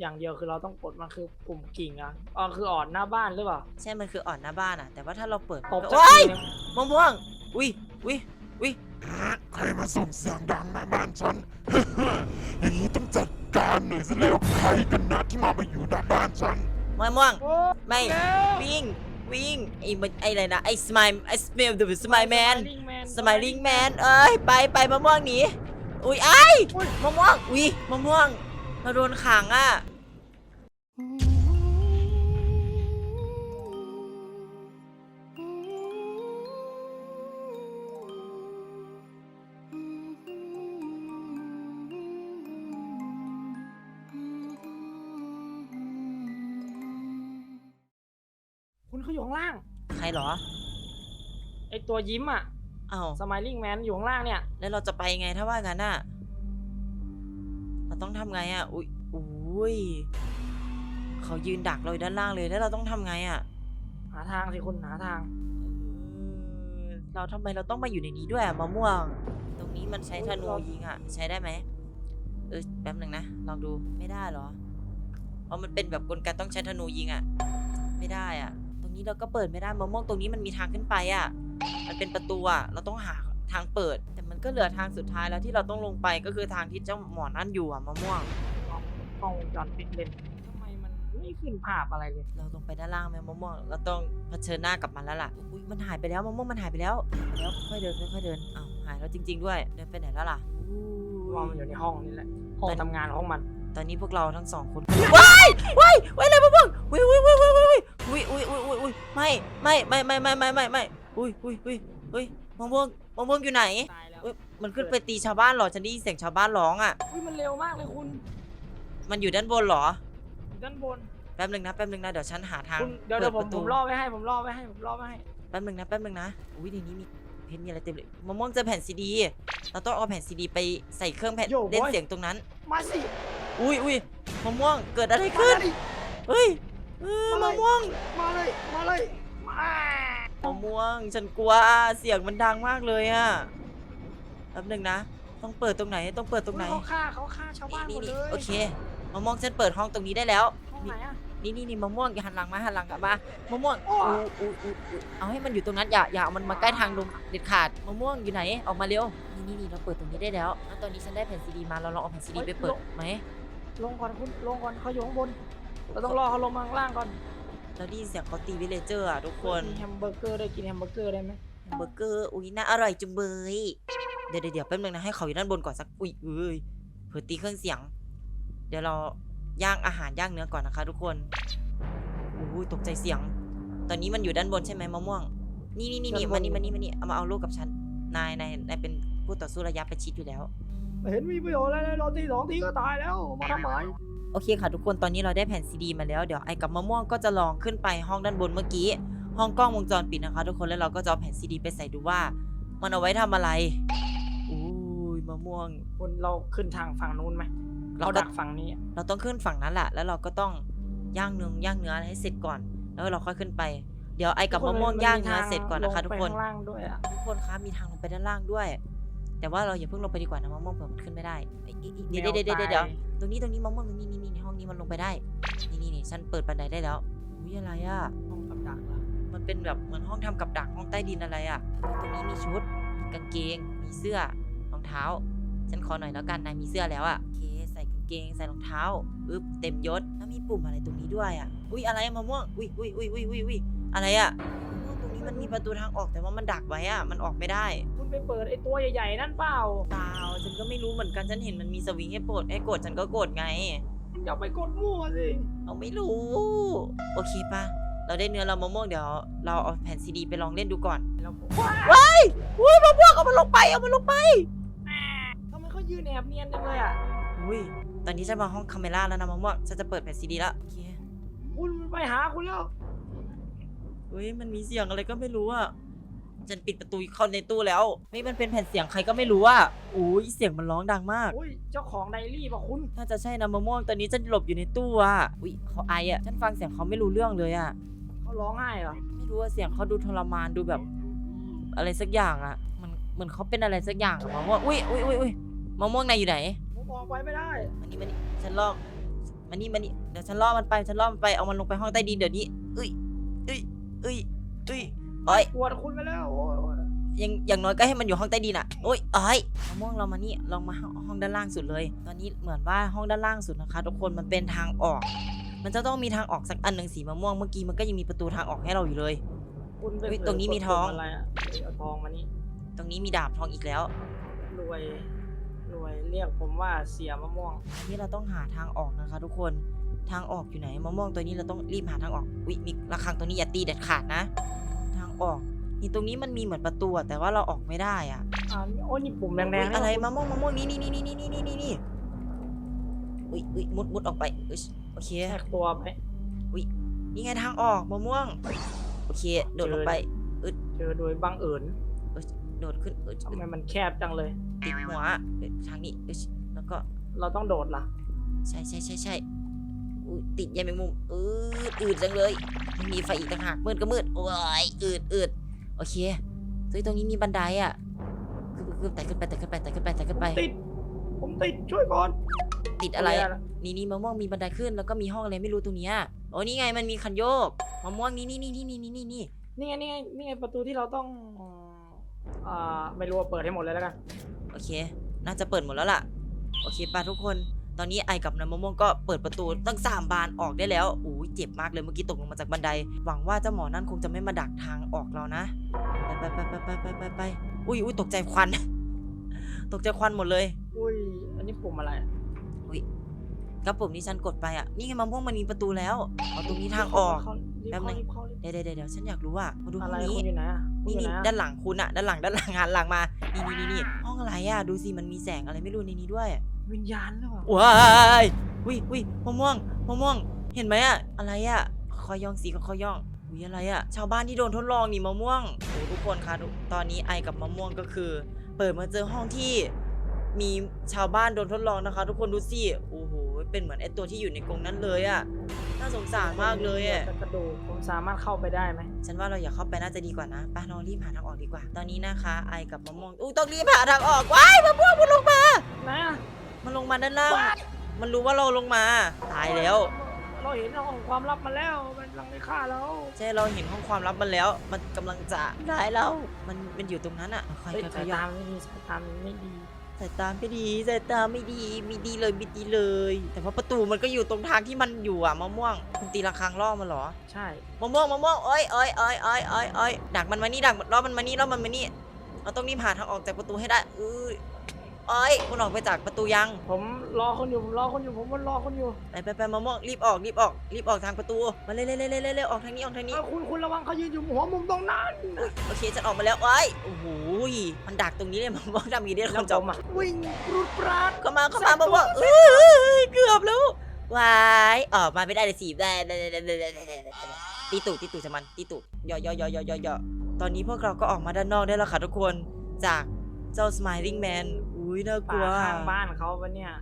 อย่างเดียวคือเราต้องกดมันคือปุ่มกิ่งอะอ๋อคืออ่อนหน้าบ้านหรือเปล่าใช่มันคืออ่อนหน้าบ้านอะแต่ว่าถ้าเราเปิดตบโอ้สักยทีนึงมะม่วงอุ้ยอุ้ยอุ้ยใครมาส่งเสียงดังหน้าบ้านฉัน อย่างนี้ต้องจัดการหน่อยสิแล้วใครกันนะที่มามาอยู่หน้าบ้านฉัน มะม่วง โอ้ไม่แล้ววิ่งวิ่งไอ้มันไอ้อะไรนะไอ้สมายไอ้สเมลเดอะสมายแมน Smiling Man สมายลิงแมน เอ้ย ไปไปมะม่วงหนี อุ้ยไอ้ายอุ๊ยมะม่วง อุ้ยมะม่วง เราโดนขังอะ ขาอยู่ข้างล่าง ใครเหรอ ไอตัวยิ้มอะเอ้า Smiling Man อยู่ข้างล่างเนี่ย แล้วเราจะไปไงถ้าว่างั้นน่ะ เราต้องทำไงอะ อุ้ยอุ้ยเขายืนดักเราอยู่ด้านล่างเลยแล้วเราต้องทำไงอะหาทางสิคุณหาทาง เออเราทำไมเราต้องมาอยู่ในนี้ด้วยอะมะม่วง ตรงนี้มันใช้ธนูเรายิงอะ ใช้ได้ไหมเออแป๊บหนึ่งนะลองดูไม่ได้เหรอ เพราะมันเป็นแบบกลไกต้องใช้ธนูยิงอะ ไม่ได้อะต รงนี้เราก็เปิดไม่ได้มะม่วงตรงนี้มันมีทางขึ้นไปอะ มันเป็นประตูอะเราต้องหาทางเปิด แต่มันก็เหลือทางสุดท้ายแล้วที่เราต้องลงไปก็คือทางที่เจ้าหมอนั่นอยู่อะมะม่วงกล้องวงจรปิดเลนทำไมมันไม่ขึ้นภาพอะไรเลย เราลงไปด้านล่างไหมมะม่วงเราต้องเผชิญหน้ากับมันแล้วล่ะอุ้ยมันหายไปแล้วมะม่วงมันหายไปแล้วแล้วค่อยๆเดินค่อยๆเดินอ้าวหายแล้วจริง ๆ ด้วยเดินไปไหนแล้วล่ะอู้ว่ามันอยู่ในห้องนี่แหละห้องทำงานของมัน ตอนนี้พวกเราทั้งสองคนว้ายว้ายว้ายอะไรมะม่วงอุ้ยอุ้ยอุ้ยอุ้ยอุ้ยอุ้ยอุ้ยอุ้ยอุ้ยอุ้ยไม่ไม่ไม่ไม่ไม่ไม่ไม่ไม่อุ้ยอุ้ยอุ้ยอุ้ยมะม่วงมะม่วงอยู่ไหนตายแล้วอุ้ยมันขึ้นไปตีชาวบ้านเหรอฉันได้ยินเสียงชาวบ้านร้องอะ อุ้ยมันเร็วมากเลยคุณมันอยู่ด้านบนเหรอ อยู่ด้านบนแป๊บนึงนะแป๊บนึงนะเดี๋ยวฉันหาทางคุณเดี๋ยวเดี๋ยวผมปิประผตูมล่อไว้ให้ผมล่อไว้ให้ผมล่อไว้ให้แป๊บนึงนะแป๊บนึงนะอุ้ยในนี้มีเพนมีอะไรเต็มเลยมะม่วงเจอแผ่นซีดีเราต้องเอาแผ่นซีดีไปใส่เครื่องแผ่นเล่นเสียงตรงนั้น มาสิ อุ้ยอุ้ยมะม่วงเกิดอะไรขึ้นมาดิเฮ้ยเออมะม่วง มาเลย มาเลย มามะม่วง ฉันกลัวเสียงมันดังมากเลยอะแป๊บนึงนะ ต้องเปิดตรงไหน ต้องเปิดตรงไหน เขาฆ่าเขาฆ่าชาวบ้านหมนี่ดนี่เลยโอเคมะม่วงฉันเปิดห้องตรงนี้ได้แล้ว ห้องไหนอะ นี่นี่นี่มะม่วงอย่าหันหลังมาหันหลังกลับมามะม่วงโอ้ อู้อู้อู้อู้เอาให้มันอยู่ตรงนั้นอย่าอย่าเอามันมาใกล้ทางลงเด็ดขาดมะม่วงอยู่ไหนออกมาเร็วนี่นี่นี่เราเปิดตรงนี้ได้แล้วแล้วตอนนี้ฉันได้แผ่นซีดีมาเราลองเอาแผ่นซีดีไปเปิดไหม ลงก่อนคุณลงก่อนเขาอยู่ข้างบน เราต้องรอเขาลงมาข้างล่างก่อนเราได้ยินเสียงเขาตีวิเลเจอร์อะทุกคนมีแฮมเบอร์เกอร์ได้กินแฮมเบอร์เกอร์ได้ไหมแฮมเบอร์เกอร์อุ้ยน่าอร่อยจุงเบยเดี๋ยวเดี๋ยวเดี๋ยวแป๊บนึงนะให้เขาอยู่ด้านบนก่อนสักอุ้ยเอ้ยเผื่อตีเครื่องเสียง เดี๋ยวเราย่างอาหารย่างเนื้อก่อนนะคะทุกคนอู้ยตกใจเสียง ตอนนี้มันอยู่ด้านบนใช่ไหมมะม่วงนี่นี่นี่นี่มานี่มานี่มานี่เอามาเอาลูกกับฉันนายนายนายเป็นผู้ต่อสู้ระยะประชิดอยู่แล้วไม่ เห็นมีประโยชน์อะไรเลยเราตีสองทีก็ตายแล้ว มาทำไมโอเคค่ะทุกคนตอนนี้เราได้แผ่นซีดีมาแล้วเดี๋ยวไอ้กับมะม่วงก็จะลองขึ้นไปห้องด้านบนเมื่อกี้ ห้องกล้องวงจรปิดนะคะ ทุกคนแล้วเราก็จะเอาแผ่นซีดีไปใส่ดูว่า มันเอาไว้ทำอะไรอุ้ยมะม่วงคุณเราขึ้นทางฝั่งนู้นไหมเราเราก็ดักฝั่งนี้อะเราต้องขึ้นฝั่งนั้นแหละแล้วเราก็ต้องย่างเนื้อย่างเนื้อให้เสร็จก่อน แล้วเราค่อยขึ้นไป เดี๋ยวไอ้กับมะม่วงย่างเนื้อเสร็จก่อนนะคะ ทุกคน ลงไปข้างล่างด้วยอะทุกคนคะมีทางลงไปด้านล่างด้วย แต่ว่าเราอย่าเพิ่งลงไปดีกว่านะมะม่วงเผื่อมันขึ้นไม่ได้เอ้ยเอ้ยเอ้ยเดี๋ยวเดี๋ยวเดี๋ยวเดี๋ยวเดี๋ยวตรงนี้ตรงนี้มะม่วงตรงนี้นี่นี่นี่ห้องนี้มันลงไปได้ นี่นี่นี่ฉันเปิดบันไดได้แล้วอุ้ยอะไรอะ ห้องกับดักเหรอมันเป็นแบบเหมือนห้องทำกับดักห้องใต้ดินอะไรอะ ตรงนี้มีชุดมีกางเกง มีเสื้อ รองเท้า ฉันขอหน่อยแล้วกัน นายมีเสื้อแล้วอะโอเค ใส่กางเกง ใส่รองเท้าอึ๊บ เต็มยศ แล้วมีปุ่มอะไรตรงนี้ด้วยอะ อุ้ยอะไรอะมะม่วง อุ้ยอุ้ยอุ้ยอุ้ยอุ้ยอุ้ยอะไรอะมะ ม่วงตรงนี้มันมีประตูทางออกแต่ว่ามันดักไว้อะมันออกไม่ได้คุณไปเปิดไอ้ตัวใหญ่ๆนั่นเปล่าเปล่าฉันก็ไม่รู้เหมือนกันฉันเห็นมันมีสวิงให้กดให้กดฉันก็กดไงคุณอย่าไปกดมั่วสิเราไม่รู้ โอเคปะเราได้เนื้อเรามะม่วงเดี๋ยว เราเอาแผ่นซีดีไปลองเล่นดูก่อนแล้วผมอุ้ยมะม่วงเอามันลงไปเอามันลงไปทำไมเขายืนแอบเนียนจังเลยอะอุ้ยตอนนี้ฉันมาห้องคาเมล่าแล้วนะมะม่วงฉันจะเปิดแผ่นซีดีแล้วโอเคคุณไปหาคุณแล้ว อุ้ยมันมีเสียงอะไรก็ไม่รู้อะฉันปิดประตูเข้าในตู้แล้วไม่มันเป็นแผ่นเสียงใครก็ไม่รู้อะอุ้ยเสียงมันร้องดังมาก อุ้ยเจ้าของไดรี่ป่ะคุณถ้าจะใช่นะมะม่วงตอนนี้ฉันหลบอยู่ในตู้อะอุ้ยเขาไออะฉันฟังเสียงเขาไม่รู้เรื่องเลยอะเขาร้องไห้เหรอไม่รู้ว่าเสียงเขาดูทรมานดูแบบ อะไรสักอย่างอะมันเหมือนเขาเป็นอะไรสักอย่างอะมะม่วงอุ้ยอุ้ยอุ้ยอุ้ยมะม่วงนายอยู่ไหนผมออกไปไม่ได้มันนี่มันนี่ฉันลอกมานี่มานี่เดี๋ยวฉันล่อมันไปฉันล่อมันไปเอามันลงไปห้องใต้ดินเดี๋ยวนี้เอ้ยเอ้ย เอ้ยเอ้ยโอ้ยปวดคุณไปแล้วโอ้ยโอ้ยยังอย่างน้อยก็ให้มันอยู่ห้องใต้ดินอะโอ้ยเอ้ยมะม่วงเรามานี่ลองมาห้องด้านล่างสุดเลย ตอนนี้เหมือนว่าห้องด้านล่างสุดนะคะทุกคนมันเป็นทางออก มันจะต้องมีทางออกสักอันหนึ่งสีมะม่วงเมื่อกี้มันก็ยังมีประตูทางออกให้เราอยู่เลย คุณไปเฮ้ยเผลตรงนี้มีท้อง กดปุ่อะไรอะเอาทองมานี่ตรงนี้มีดาบทองอีกแล้วรวยรวยเรียกผมว่าเสียมะม่วงอันนี้เราต้องหาทางออกนะคะ ทุกคน ทางออกอยู่ไหนมะม่วงตัวนี้เราต้องรีบหาทางออกอุ๊ยมีระฆังตัวนี้อย่าตีเด็ดขาดนะ ทางออก นี่ตรงนี้มันมีเหมือนประตูอะแต่ว่าเราออกไม่ได้อะอ่านี่โอ้ยนี่ปุ่มแดงอุ๊ยๆอะไรนมะม่วงมะม่วงนี่นี่นี่นี่นี่นี่นี่นี่อุ้ยอุ้ยมุดมุดออกไปอุ๊ยโอเคแทรกตัวไปนี่ไงทางออกมะม่วง โอเค โดดลงไปเจอโดยบังเอิญโดดขึ้นเอ้ยทำไมมันแคบจังเลย ติดหัวเอ้ยทางนี้เอ้ยแล้วก็เราต้องโดดล่ะ ใช่ใช่ใช่ใช่อุ๊ย ติดใยแมงมุมอืดอืดจังเลยไม่มีไฟอีกต่างหากมืดก็มืดโอ้ยอืดอืดโอเคเฮ้ยตรงนี้มีบันไดอะคือคือไต่ขึ้นไปไต่ขึ้นไปไต่ขึ้นไปไต่ผขึ้นมไป ติด ผมติดช่วยก่อน ติดอะไรโยอะนี่นี่มะม่วงมีบันไดขึ้นแล้วก็มีห้องอะไรไม่รู้ตรงเนี้ยโอ้นี่ไงมันมีคันโยกมะม่วงนี่นี่นี่นี่นี่นี่นี่นี่ไงนี่ไงนี่ไงประตูที่เราต้องอ่าไม่รู้ว่าเปิดให้หมดเลยแล้วกัน โอเค น่าจะเปิดหมดแล้วล่ะ โอเคป่ะทุกคน ตอนนี้ไอกับน้ำมะม่วงก็เปิดประตูตั้งสามบานออกได้แล้วอู้ยเจ็บมากเลยเมื่อกี้ตกลงมาจากบันได หวังว่าเจ้าหมอนั่นคงจะไม่มาดักทางออกเรานะ ไปไปไปไปไปไปไปอุ้ยอุ้ยตกใจควัน ตกใจควันหมดเลยอุ้ย อันนี้ปุ่มอะไรอะกระปุ่มที่ฉันกดไปอะ นี่ไงมะม่วงมันมีประตูแล้วเอาตรงนี้ทางออก แป๊บนึงเข้ารีบเดี๋ยวเดี๋ยวเดี๋ยวฉันอยากรู้ว่ามาดูห้อะองไรนี้ คุณอยู่ไหนอะคุณนี่อยู่นี่ไหนอะด้านหลังคุณอะด้านหลังด้านหลังหันหลังมา นี่นี่นี่นี่ห้องอะไรอะดูสิมันมีแสงอะไรไม่รู้ในนี้ด้วย วิญญาณหรือเปล่าว้ายวิวิมะม่วงมะม่วง เห็นไหมอะอะไรอะคอยย่องสีก็คอยย่องวิอะไรอะชาวบ้านที่โดนทดลองนี่มะม่วงโอ้ทุกคนคะทุกตอนนี้ไอกับมะม่วงก็คือ เปิดมาเจอห้องที่มีชาวบ้านโดนทดลองนะคะ ทุกคนดูสิโอ้โหเป็นเหมือนไอตัวที่อยู่ในกรงนั้นเลยอะน่าสงสารมากเลยอะแต่กระดูกผมสามารถเข้าไปได้ไหมฉันว่าเราอย่าเข้าไปน่าจะดีกว่านะไปเรารีบหาทางออกดีกว่า ตอนนี้นะคะ ไอกับมะม่วงอู้ต้องรีบหาทางออกว้ายมะม่วงมันลงมาไหนอะมันล งมาด้านล่าง มันรู้ว่าเราลงมา ตายแล้ว เราเห็นห้องความลับมาแล้ว มันกำลังไปฆ่าเราใช่เราเห็นห้องความลับมันแล้ว มันกำลังจะได้แล้ว มันมันอยู่ตรงนั้นอะค่อยเฮ้ยๆสายย่อตางไม่ดีสายตามันไม่ดี สายตาไม่ดีสายตาไม่ดีไม่ดีเลยไม่ดีเลย แต่ว่าประตูมันก็อยู่ตรงทางที่มันอยู่อะมะม่วงคุณตีระฆังล่อมันเหรอ ใช่ มะม่วงมะม่วงเอ้ยเอ้ยเอ้ยเอ้ยเอ้ยเอ้ยดักมันมานี่ดักล่อมันมานี่ล่อมันมานี่เราต้องรีบหาทางออกจากประตูให้ได้เอ้ย เอ้ยคุณออกไปจากประตูยัง ผมรอคนอยู่ผมรอคนอยู่ผมมันรอคนอยู่ไปไปไปมะม่วงรีบออกรีบออกรีบออกทางประตู มาเร็วเร็วเร็วเร็วเร็วออกทางนี้ออกทางนี้เอ้าคุณคุณระวังเขายืนอยู่หัวมุมตรงนั้นอุ๊ยโอเคฉันออกมาแล้วเอ้ยโอ้โหยมันดักตรงนี้เลยมะม่วงทำอย่างนี้ได้แล้ควนจผบมอะวิ่งปรุดปราดเข้ามาเข้ามาบอกว่าเอ้ยเกือบแล้ววายออกมาไม่ได้เลยสิได้ได้ได้ได้ได้ได้ได้ตีตู่ตีตู่จะมันตีตู่ย่อย่อย่อย่อย่อย่อตอนนี้พวกเราก็ออกมาด้านนอกได้แล้วค่ะทุกคนจากเจ้า smiling man อุ้ยน่ากลัป่าวข้างบ้านเขาปะเนี่ย